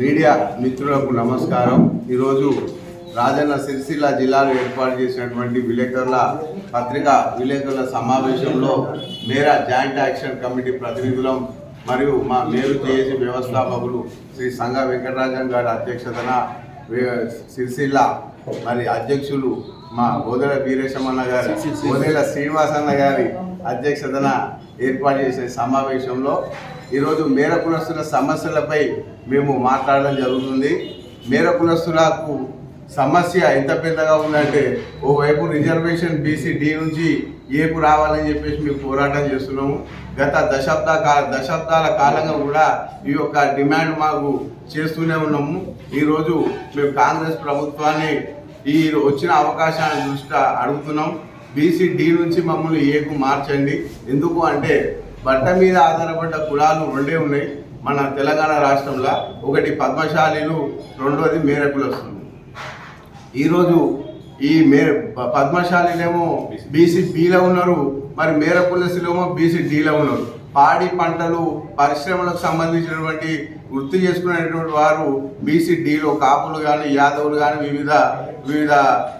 Media మిత్రులకు నమస్కారం. ఈరోజు రాజన్న సిరిసిల్ల జిల్లాలో ఏర్పాటు చేసినటువంటి విలేకరుల పత్రికా విలేకరుల సమావేశంలో మేరా జాయింట్ యాక్షన్ కమిటీ ప్రతినిధులం మరియు మా మేరు చేసి వ్యవస్థాపకులు శ్రీ సంఘ వెంకటరాజన్ గారి అధ్యక్షతన సిరిసిల్ల మరి అధ్యక్షులు మా గోదెల వీరేశమన్న గారి గోదెల శ్రీనివాసన్న గారి అధ్యక్షతన ఏర్పాటు చేసిన సమావేశంలో ఈరోజు మేర కులస్తుల సమస్యలపై మేము మాట్లాడడం జరుగుతుంది. మేర కులస్తులకు సమస్య ఎంత పెద్దగా ఉందంటే ఓవైపు రిజర్వేషన్ బీసీ డి నుంచి ఏపు రావాలని చెప్పేసి మేము పోరాటం చేస్తున్నాము. గత దశాబ్ద కాల దశాబ్దాల కాలంగా కూడా ఈ యొక్క డిమాండ్ మాకు చేస్తూనే ఉన్నాము. ఈరోజు మేము కాంగ్రెస్ ప్రభుత్వాన్ని ఈ వచ్చిన అవకాశాన్ని దృష్ట్యా అడుగుతున్నాం. బీసీ డి నుంచి మమ్మల్ని ఏకు మార్చండి. ఎందుకు అంటే బట్ట మీద ఆధారపడ్డ కులాలు రెండే ఉన్నాయి మన తెలంగాణ రాష్ట్రంలో. ఒకటి పద్మశాలీలు రెండోది మేరకులు వస్తుంది ఈరోజు ఈ మే ప- పద్మశాలినేమో బీసీ బీలో ఉన్నారు మరి మేర పులసిలేమో బీసీ డీలో ఉన్నారు. పాడి పంటలు పరిశ్రమలకు సంబంధించినటువంటి వృత్తి చేసుకునేటువంటి వారు బీసీ డీలో కాపులు కానీ యాదవులు కానీ వివిధ వివిధ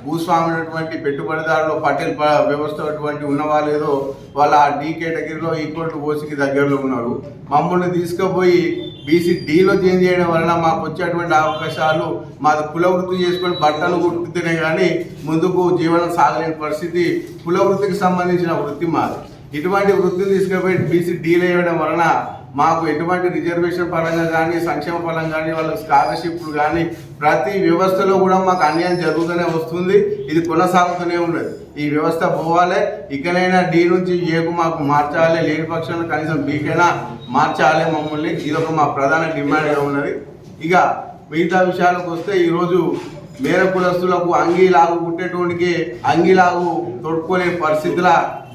భూస్వాములటువంటి పెట్టుబడిదారులు పటేల్ వ్యవస్థ అటువంటి ఉన్నవాళ్ళు ఏదో వాళ్ళ ఆ డీ కేటగిరీలో ఈక్వల్ టు ఓసీకి దగ్గరలో ఉన్నారు. మమ్మల్ని తీసుకుపోయి బీసీ డీలో చేంజ్ చేయడం వలన మాకు వచ్చేటువంటి అవకాశాలు మాది కుల వృత్తి చేసుకొని బట్టలు కుట్టితేనే కానీ ముందుకు జీవనం సాగలేని పరిస్థితి కుల వృత్తికి సంబంధించిన వృత్తి మాది. ఇటువంటి వృత్తిని తీసుకుపోయి బీసీ డీలు వేయడం వలన మాకు ఎటువంటి రిజర్వేషన్ పరంగా కానీ సంక్షేమ పరంగా కానీ వాళ్ళ స్కాలర్షిప్లు కానీ ప్రతి వ్యవస్థలో కూడా మాకు అన్యాయం జరుగుతూనే వస్తుంది. ఇది కొనసాగుతూనే ఉన్నది. ఈ వ్యవస్థ పోవాలి. ఇకనైనా డి నుంచి ఏకు మాకు మార్చాలి లేని పక్షంలో కనీసం బీకైనా మార్చాలి మమ్మల్ని. ఇది ఒక మా ప్రధాన డిమాండ్గా ఉన్నది. ఇక మిగతా విషయాలకు వస్తే ఈరోజు మేర కులస్తులకు అంగీలాగు పుట్టేటోనికి అంగీలాగు తొడుక్కునే పరిస్థితుల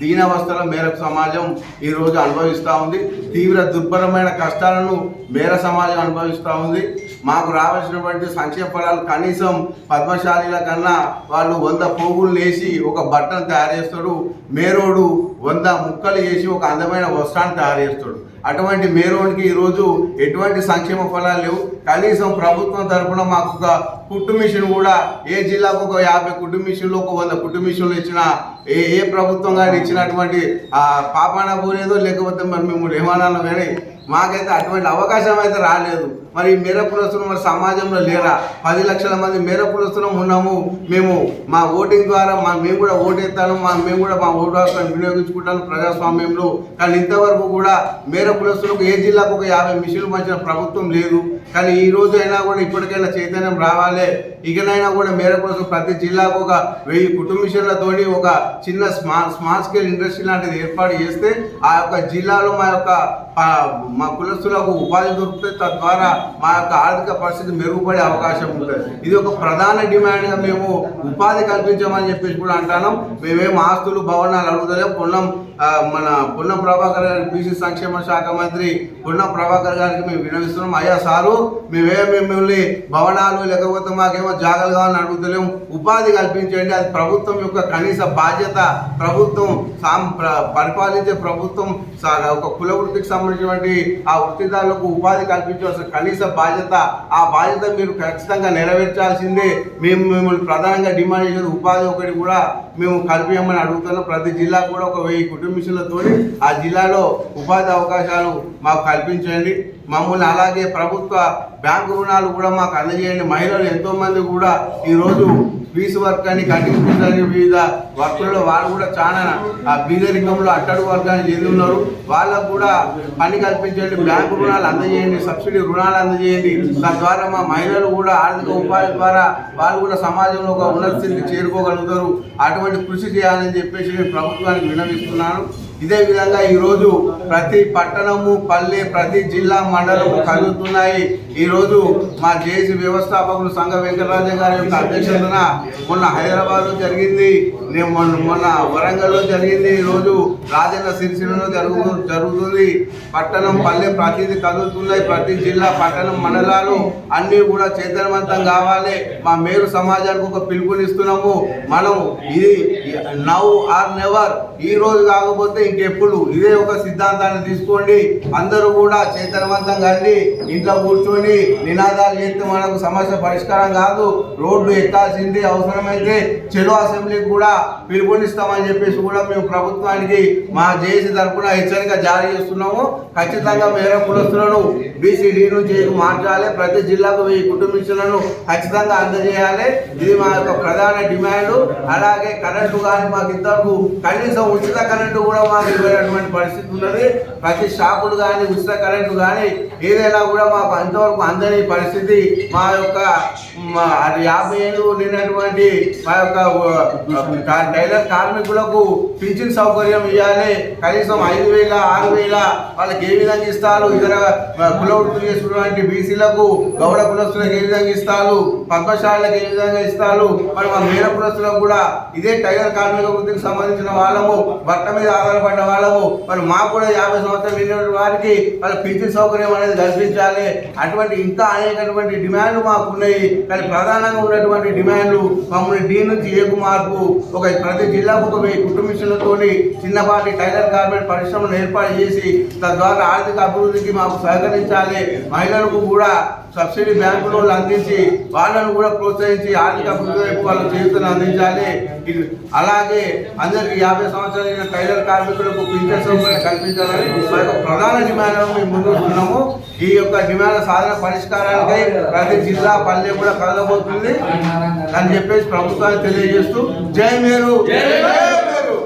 దీనావస్థల మేరకు సమాజం ఈరోజు అనుభవిస్తూ ఉంది. తీవ్ర దుర్భరమైన కష్టాలను మేర సమాజం అనుభవిస్తూ ఉంది. మాకు రావాల్సినటువంటి సంక్షేమ ఫలాలు కనీసం పద్మశాలీల కన్నా వాళ్ళు వంద పోగులు వేసి ఒక బట్టను తయారు చేస్తాడు. మేరోడు వంద ముక్కలు వేసి ఒక అందమైన వస్త్రాన్ని తయారు చేస్తాడు. అటువంటి మేరోడికి ఈరోజు ఎటువంటి సంక్షేమ ఫలాలు లేవు. కనీసం ప్రభుత్వం తరఫున మాకు ఒక కుట్టు మిషన్ కూడా ఏ జిల్లాకు ఒక యాభై కుట్టు మిషన్లు ఒక వంద కుట్టు మిషన్లు ఇచ్చిన ఏ ఏ ప్రభుత్వం కానీ ఇచ్చినటువంటి ఆ పాపాన పోలేదో లేకపోతే మరి మేము ఏమన్నాను కానీ మాకైతే అటువంటి అవకాశం అయితే రాలేదు. మరి మేర పులస్తులు మరి సమాజంలో లేరా? పది లక్షల మంది మేర పులస్తులం ఉన్నాము. మేము మా ఓటింగ్ ద్వారా మా మేము కూడా ఓటేస్తాను మా మేము కూడా మా ఓటు హక్కులను వినియోగించుకుంటాను ప్రజాస్వామ్యంలో. కానీ ఇంతవరకు కూడా మేర కులస్తులకు ఏ జిల్లాకు ఒక యాభై మిషన్లు మంచిన ప్రభుత్వం లేదు. కానీ ఈ రోజు అయినా కూడా ఇప్పటికైనా చైతన్యం రావాలి. ఇకనైనా కూడా మేర కోసం ప్రతి జిల్లాకు ఒక వెయ్యి కుటుంబిషన్లతోని ఒక చిన్న స్మాల్ స్మాల్ స్కేల్ ఇండస్ట్రీ లాంటిది ఏర్పాటు చేస్తే ఆ యొక్క జిల్లాలో మా యొక్క మా కులస్తులకు ఉపాధి దొరుకుతుంది తద్వారా మా యొక్క ఆర్థిక పరిస్థితి మెరుగుపడే అవకాశం ఉంటుంది. ఇది ఒక ప్రధాన డిమాండ్గా మేము ఉపాధి కల్పించామని చెప్పేసి కూడా అంటాను. మేమేం ఆస్తులు భవనాలు అడుగుతలేం. పొన్నం మన పొన్నం ప్రభాకర్ గారి బీసీ సంక్షేమ శాఖ మంత్రి పొన్నం ప్రభాకర్ గారికి మేము వినవిస్తున్నాం. అయ్యా సారు మేమే మిమ్మల్ని భవనాలు లేకపోతే మాకేమో జాగాలు కావాలని అడుగుతలేము. ఉపాధి కల్పించండి. అది ప్రభుత్వం యొక్క కనీస బాధ్యత. ప్రభుత్వం సాం పరిపాలించే ప్రభుత్వం సా- ఒక కుల వృత్తికి సంబంధించినటువంటి ఆ వృత్తిదారులకు ఉపాధి కల్పించవలసిన కనీస బాధ్యత. ఆ బాధ్యత మీరు ఖచ్చితంగా నెరవేర్చాల్సిందే. మేము మిమ్మల్ని ప్రధానంగా డిమాండ్ చేసేది ఉపాధి ఒకటి కూడా మేము కల్పించమని అడుగుతున్నాం. ప్రతి జిల్లాకు కూడా ఒక వెయ్యి కుటుంబీసులతో ఆ జిల్లాలో ఉపాధి అవకాశాలు మాకు కల్పించండి. మమ్మల్ని అలాగే ప్రభుత్వ బ్యాంకు రుణాలు కూడా మాకు అందజేయండి. మహిళలు ఎంతోమంది కూడా ఈరోజు ఫీజు వర్క్ అని కటింగ్ అని వివిధ వర్కులలో వాళ్ళు కూడా చాలా ఆ బీదరికంలో అట్టడుగు వర్గాన్ని చెంది ఉన్నారు. వాళ్ళకు కూడా పని కల్పించండి బ్యాంకు రుణాలు అందజేయండి సబ్సిడీ రుణాలు అందజేయండి. తద్వారా మా మహిళలు కూడా ఆర్థిక ఉపాధి ద్వారా వాళ్ళు కూడా సమాజంలో ఒక ఉన్నత స్థితికి చేరుకోగలుగుతారు. అటువంటి కృషి చేయాలని చెప్పేసి నేను ప్రభుత్వానికి విన్నవిస్తున్నాను ఇదే విధంగా ఈరోజు ప్రతి పట్టణము పల్లె ప్రతి జిల్లా మండలము కలుగుతున్నాయి ఈరోజు మా జేసీ వ్యవస్థాపకులు సంఘ వెంకటరాజన్ గారి యొక్క అధ్యక్షతన మొన్న హైదరాబాద్లో జరిగింది. మొన్న మొన్న వరంగల్లో జరిగింది. ఈరోజు రాజన్న సిరిసిల్లలో జరుగు జరుగుతుంది. పట్టణం పల్లె ప్రతిదీ కదులుతున్నాయి. ప్రతి జిల్లా పట్టణం మండలాలు అన్నీ కూడా చైతన్యవంతం కావాలి. మా మేరు సమాజానికి ఒక పిలుపునిస్తున్నాము. మనం ఇది నౌ ఆర్ నెవర్. ఈ రోజు కాకపోతే ఇంకెప్పుడు? ఇదే ఒక సిద్ధాంతాన్ని తీసుకోండి. అందరూ కూడా చైతన్యవంతం కండి ఇంట్లో కూర్చొని నినాదాలు చేస్తే మనకు సమస్య పరిష్కారం కాదు. రోడ్డు ఎక్కాల్సింది అవసరమైతే చెలో అసెంబ్లీకి కూడా పిలుపునిస్తామని చెప్పేసి కూడా మేము ప్రభుత్వానికి మా జేసీ తరఫున హెచ్చరిక జారీ చేస్తున్నాము. ఖచ్చితంగా మేర కులస్తులను బీసీడీ నుంచి మార్చాలి. ప్రతి జిల్లాకు వెయ్యి కుటుంబీకులను ఖచ్చితంగా అందజేయాలి. ఇది మా యొక్క ప్రధాన డిమాండ్. అలాగే కరెంటు కానీ మాకు ఇంతవరకు కనీసం ఉచిత కరెంటు కూడా మా ఇవ్వనటువంటి పరిస్థితి ఉన్నది. ప్రతి షాపులు కానీ ఉచిత కరెంటు కానీ ఏదైనా కూడా మాకు అంతవరకు అందని పరిస్థితి. మా యొక్క యాభై ఏళ్ళు నిన్నటువంటి మా యొక్క టైలర్ కార్మికులకు పింఛన్ సౌకర్యం ఇవ్వాలి. కనీసం ఐదు వేల ఆరు వేల వాళ్ళకి ఏ విధంగా ఇస్తారు? ఇతర ఆ, చేసినటువంటి బీసీలకు గౌడ కులస్తులకు ఏ విధంగా ఇస్తారు? పద్మశాలకు ఏ విధంగా ఇస్తారు? మరి మా మేర కులస్తులకు కూడా ఇదే టైలర్ కార్మిక వృత్తికి సంబంధించిన వాళ్ళము భర్త మీద ఆధారపడ్డ వాళ్ళము మరి మాకు కూడా యాభై సంవత్సరాలు నిండిన వారికి వాళ్ళ పింఛన్ సౌకర్యం అనేది కల్పించాలి. అటువంటి ఇంకా అనేకటువంటి డిమాండ్లు మాకు ఉన్నాయి కానీ ప్రధానంగా ఉన్నటువంటి డిమాండ్లు మమ్మల్ని డీ నుంచి ఏకు మార్పు ఒక ప్రతి జిల్లాకు ఒక వెయ్యి చిన్నపాటి టైలర్ గార్మెంట్ పరిశ్రమను ఏర్పాటు చేసి తద్వారా ఆర్థిక అభివృద్ధికి మాకు సహకరించాలి. మహిళలకు కూడా సబ్సిడీ బ్యాంకు లోన్లు అందించి వాళ్ళను కూడా ప్రోత్సహించి ఆర్థిక అభివృద్ధి వాళ్ళ జీవితాన్ని అందించాలి. అలాగే అందరికి యాభై సంవత్సరాల టైలర్ కార్మికులకు పింఛన్ సౌకర్యం కల్పించాలని మా యొక్క ప్రధాన డిమాండ్లను మేము ముందుకున్నాము ఈ యొక్క డిమాండ్ సాధన పరిష్కారానికై ప్రతి జిల్లా పల్లె కూడా కదలబోతుంది అని చెప్పేసి ప్రభుత్వానికి తెలియజేస్తూ జై మేరు. జై మేరు.